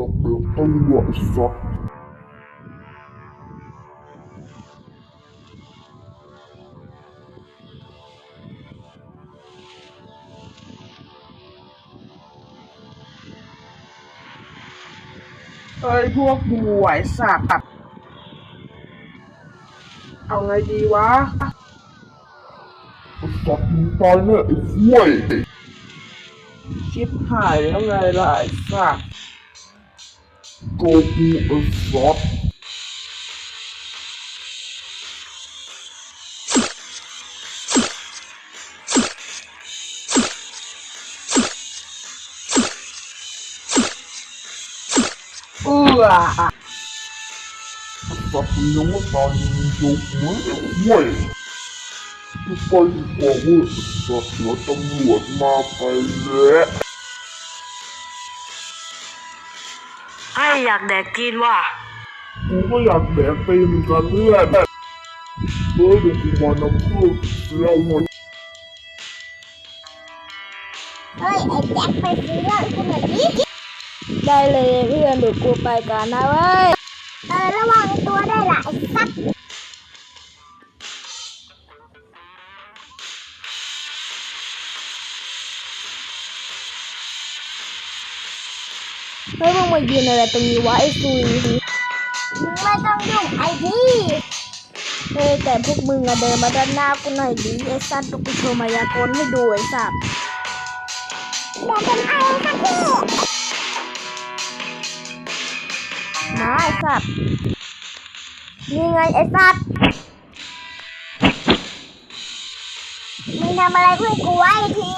อกเด็กตำรวจสัตว์เอ้ยพวกกูไหวสัตว์เอาไงดีวะไอ้สัตว์มึงตายแน่ไอ้ห้วย ชิบหายแล้วไงล่ะไอ้สัตว์ โกกูไอ้สัตว์เอื้อสัตว์มึงยังไม่ตายมึงยกมือไอ้ห้วยกูไปดีกว่าเว้ยไอ้สัตว์เดี๋ยวตำรวจมาไปแล้ว ให้อยากแดกกินว่ะกูก็อยากแดกตีนเหมือนกันเพื่อนเฮ้ยเดี๋ยวกูมานำเพื่อนเราหมดเฮ้ย ไอ้แจ็คไปซื้อเหล้าให้กูหน่อยดิได้เลยเพื่อนเดี๋ยวกูไปกันนะเว้ย เออ ระวังตัวได้วยล่ะไอ้สัตว์ เฮ้ยมึงมายืนอะไรตรงนี้วะไอ้ซุยมึงไม่ต้องยุ่งไอ้พี่เฮ้ยแต่พวกมึงอะเดินมาด้านหน้ากูหน่อยดิไอ้สัตว์กูโชว์มายากลให้ดูไอ้สัตว์เดี๋ยวเป็นไอ้ครับพี่มาไอ้สัตว์นี่ไงไอ้สัตว์มึงทำอะไรเพื่อนกูไว้ที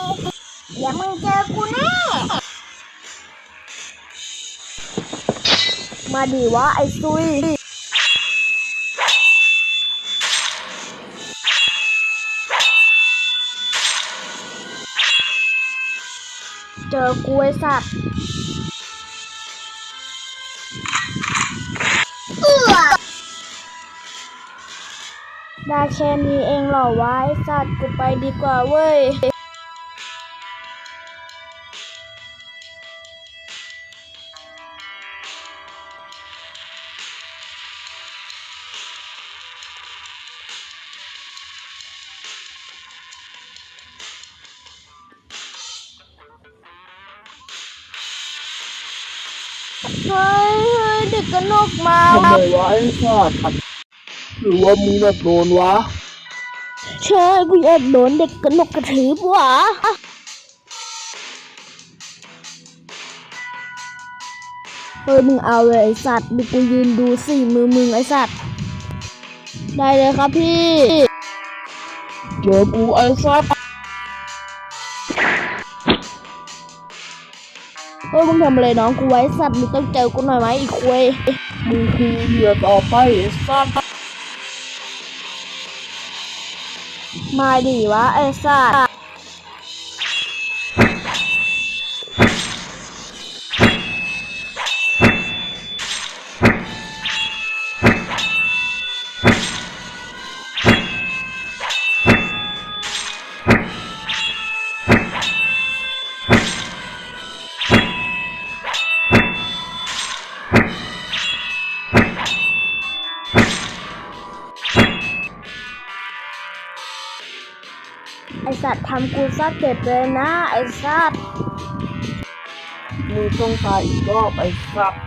เดี๋ยวมึงเจอกูแน่ มาดิวะไอ้ซุยเจอกูไอ้สัตว์ได้แค่นี้เองเหรอวะไอ้สัตว์กูไปดีกว่าเว้ย เฮ้ยเฮ้ยเด็กกระนกมาทำไมวะไอ้สัตว์หรือว่ามึงแบบโดนวะ ใช่กูอยากโดนเด็กกระนกกระถือปะวะเฮ้ยมึงเอาเลยไอสัตว์ดูกูยืนดูสี่มือมึงไอสัตว์ ได้เลยครับพี่ เจอกูไอ้สัตว์ เออมึงทำอะไรน้องกูไว้สัตว์มึงต้องเจอกูหน่อยไหมอีกควยมึงคือเหยื่อต่อไปไอ้สัตว์มาดีวะไอสัตว์ สัตว์ทำกูซะเจ็บเลยนะ ไอสัตว์มึงต้องตายอีกรอบไอ้สัตว์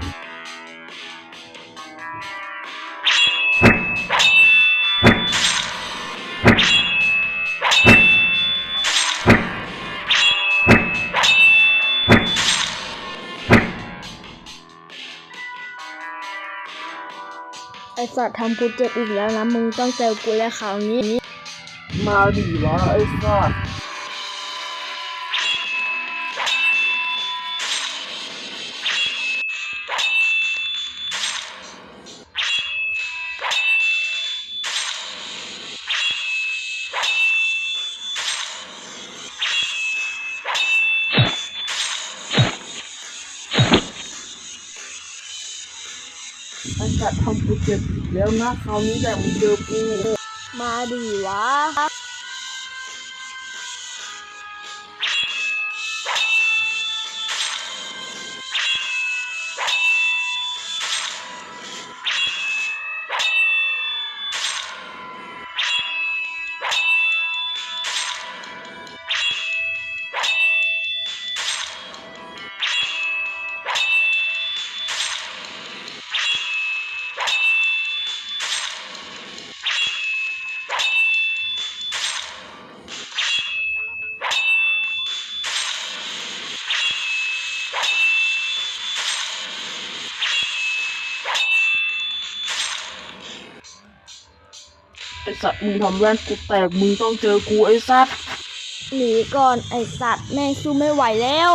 ไอสัตว์ทำกูเจ็บอีกแล้วนะ มึงต้องเจอกูแล้วคราวนี้ มาดิวะไอ้สัตว์ไอ้สัตว์ทำกูเจ็บแล้วนะคราวนี้แหละมึงเจอกู มาดีวะ ไอสัตว์มึงทำแว่นกูแตกมึงต้องเจอกูไอสัตว์หนีก่อนไอสัตว์แม่งสู้ไม่ไหวแล้ว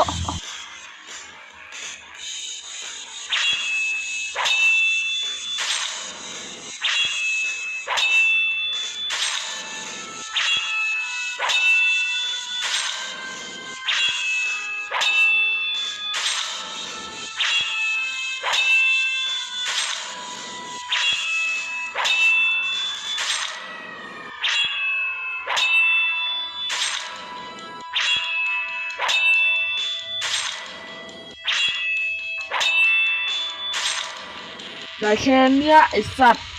ได้แค่เนี้ยไอสัตว์